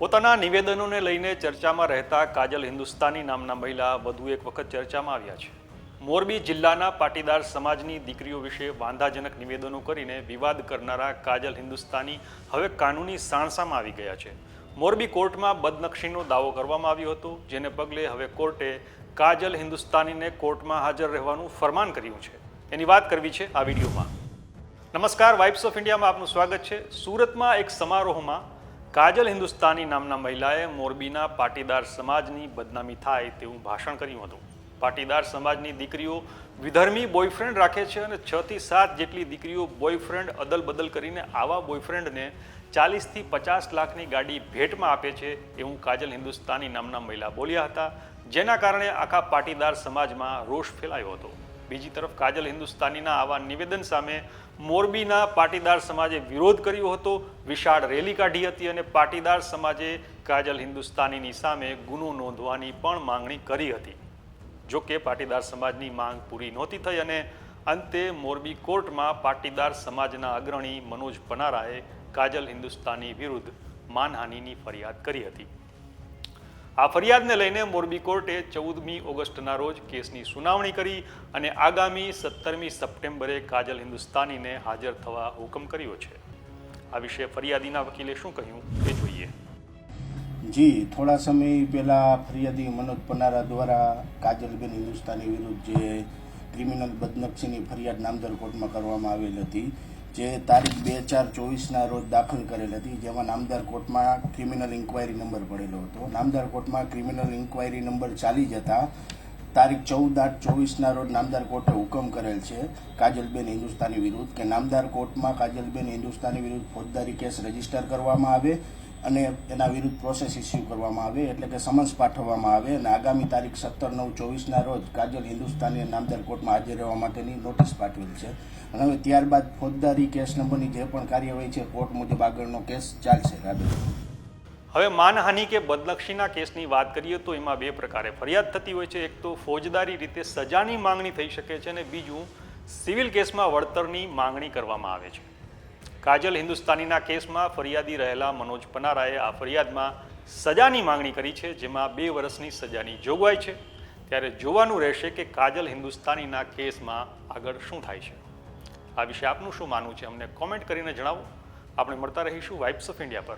પોતાના નિવેદનોને લઈને ચર્ચામાં રહેતા કાજલ હિન્દુસ્તાની નામના મહિલા વધુ એક વખત ચર્ચામાં આવ્યા છે. મોરબી જિલ્લાના પાટીદાર સમાજની દીકરીઓ વિશે વાંધાજનક નિવેદનો કરીને વિવાદ કરનારા કાજલ હિન્દુસ્તાની હવે કાનૂની સાણસામાં આવી ગયા છે. મોરબી કોર્ટમાં બદનક્ષીનો દાવો કરવામાં આવ્યો હતો, જેને પગલે હવે કોર્ટે કાજલ હિન્દુસ્તાનીને કોર્ટમાં હાજર રહેવાનું ફરમાન કર્યું છે. એની વાત કરવી છે આ વિડીયોમાં. નમસ્કાર વાઇબ્સ ઓફ ઇન્ડિયામાં આપનું સ્વાગત છે. સુરતમાં એક સમારોહમાં કાજલ હિન્દુસ્તાની નામના મહિલાએ મોરબીના પાટીદાર સમાજની બદનામી થાય તેવું ભાષણ કર્યું હતું. પાટીદાર સમાજની દીકરીઓ વિધર્મી બોયફ્રેન્ડ રાખે છે અને છ થી સાત જેટલી દીકરીઓ બોયફ્રેન્ડ અદલ બદલ કરીને આવા બોયફ્રેન્ડને ચાલીસથી પચાસ લાખની ગાડી ભેટમાં આપે છે એવું કાજલ હિન્દુસ્તાની નામના મહિલા બોલ્યા હતા, જેના કારણે આખા પાટીદાર સમાજમાં રોષ ફેલાયો હતો. બીજી તરફ કાજલ હિન્દુસ્તાનીના આવા નિવેદન સામે મોરબીના પાટીદાર સમાજે વિરોધ કર્યો હતો. વિશાળ રેલી કાઢી હતી અને પાટીદાર સમાજે કાજલ હિન્દુસ્તાનીની સામે ગુનો નોંધવાની પણ માંગણી કરી હતી. જો કે પાટીદાર સમાજની માંગ પૂરી નહોતી થઈ અને અંતે મોરબી કોર્ટમાં પાટીદાર સમાજના અગ્રણી મનોજ પનારાએ કાજલ હિન્દુસ્તાની વિરુદ્ધ માનહાનિની ફરિયાદ કરી હતી. આ ફરિયાદને લઈને મોરબી કોર્ટે ચૌદમી ઓગસ્ટના રોજ કેસની સુનાવણી કરી અને આગામી સત્તરમી સપ્ટેમ્બરે કાજલ હિન્દુસ્તાનીને હાજર થવા હુકમ કર્યો છે. આ વિશે ફરિયાદીના વકીલે શું કહ્યું તે જોઈએ. જી, થોડા સમય પહેલા ફરિયાદી મનોજ પનારા દ્વારા કાજલબેન હિન્દુસ્તાની વિરુદ્ધ જે ક્રિમિનલ બદનક્ષીની ફરિયાદ નામદર કોર્ટમાં કરવામાં આવેલ હતી જે તારીખ બે ચાર ચોવીસના રોજ દાખલ કરેલ હતી, જેમાં નામદાર કોર્ટમાં ક્રિમિનલ ઇન્કવાયરી નંબર પડેલો હતો. નામદાર કોર્ટમાં ક્રિમિનલ ઇન્કવાયરી નંબર ચાલી જતા તારીખ ચૌદ આઠ ચોવીસના રોજ નામદાર કોર્ટે હુકમ કરેલ છે કાજલબેન હિન્દુસ્તાની વિરુદ્ધ, કે નામદાર કોર્ટમાં કાજલબેન હિન્દુસ્તાની વિરુદ્ધ ફોજદારી કેસ રજિસ્ટર કરવામાં આવે અને એના વિરુદ્ધ પ્રોસેસ ઇસ્યુ કરવામાં આવે, એટલે કે સમન્સ પાઠવવામાં આવે અને આગામી તારીખ સત્તર નવ ચોવીસના રોજ કાજલ હિન્દુસ્તાની નામદાર કોર્ટમાં હાજર રહેવા માટેની નોટિસ પાઠવેલ છે. અને હવે ત્યારબાદ ફોજદારી કેસ નંબરની જે પણ કાર્યવાહી છે, કોર્ટ મુજબ આગળનો કેસ ચાલશે. આગળ હવે માનહાનિ કે બદલક્ષીના કેસની વાત કરીએ તો એમાં બે પ્રકારે ફરિયાદ થતી હોય છે. એક તો ફોજદારી રીતે સજાની માંગણી થઈ શકે છે અને બીજું સિવિલ કેસમાં વળતરની માંગણી કરવામાં આવે છે. કાજલ હિન્દુસ્તાનીના કેસમાં ફરિયાદી રહેલા મનોજ પનારાએ આ ફરિયાદમાં સજાની માંગણી કરી છે, જેમાં બે વર્ષની સજાની જોગવાઈ છે. ત્યારે જોવાનું રહેશે કે કાજલ હિન્દુસ્તાનીના કેસમાં આગળ શું થાય છે. આ વિશે આપનું શું માનવું છે, અમને કોમેન્ટ કરીને જણાવો. આપણે મળતા રહીશું વાઇબ્સ ઓફ ઇન્ડિયા પર.